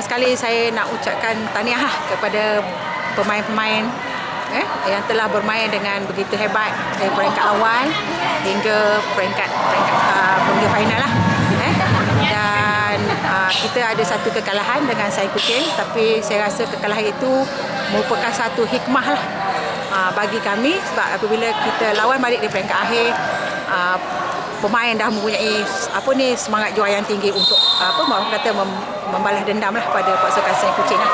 sekali saya nak ucapkan tahniah lah kepada pemain-pemain eh, yang telah bermain dengan begitu hebat dari peringkat awal hingga peringkat peringkat uh, final lah. Eh. Dan uh, kita ada satu kekalahan dengan Sai Kuching tapi saya rasa kekalahan itu merupakan satu hikmah lah uh, bagi kami sebab apabila kita lawan balik di peringkat akhir uh, pemain dah mempunyai apa ni semangat juara yang tinggi untuk apa mahu kata mem, membalas dendam lah pada pasukan Sai Kuching lah.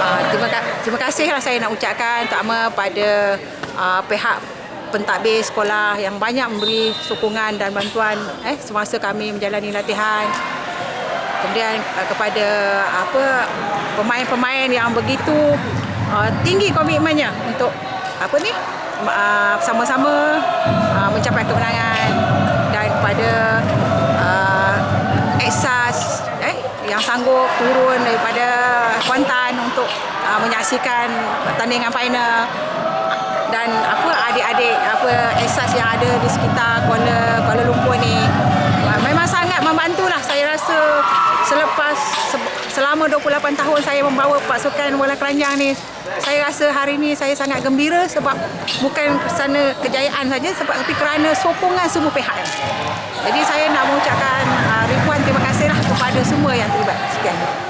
Uh, terima, terima kasih lah saya nak ucapkan terutama pada uh, pihak pentadbir sekolah yang banyak memberi sokongan dan bantuan eh semasa kami menjalani latihan kemudian uh, kepada apa pemain-pemain yang begitu uh, tinggi komitmennya untuk apa ni uh, sama-sama uh, mencapai kemenangan dan kepada uh, Exas eh yang sanggup turun daripada Kuantan untuk uh, menyaksikan pertandingan final. Dan apa adik-adik apa esas yang ada di sekitar Kuala Kuala Lumpur ni. Uh, memang sangat membantulah. Saya rasa selepas selama 28 tahun saya membawa pasukan bola keranjang ni saya rasa hari ini saya sangat gembira sebab bukan kerana kejayaan saja sebab tapi kerana sokongan semua pihak. Jadi saya nak mengucapkan uh, ribuan terima kasihlah kepada semua yang terlibat. Sekian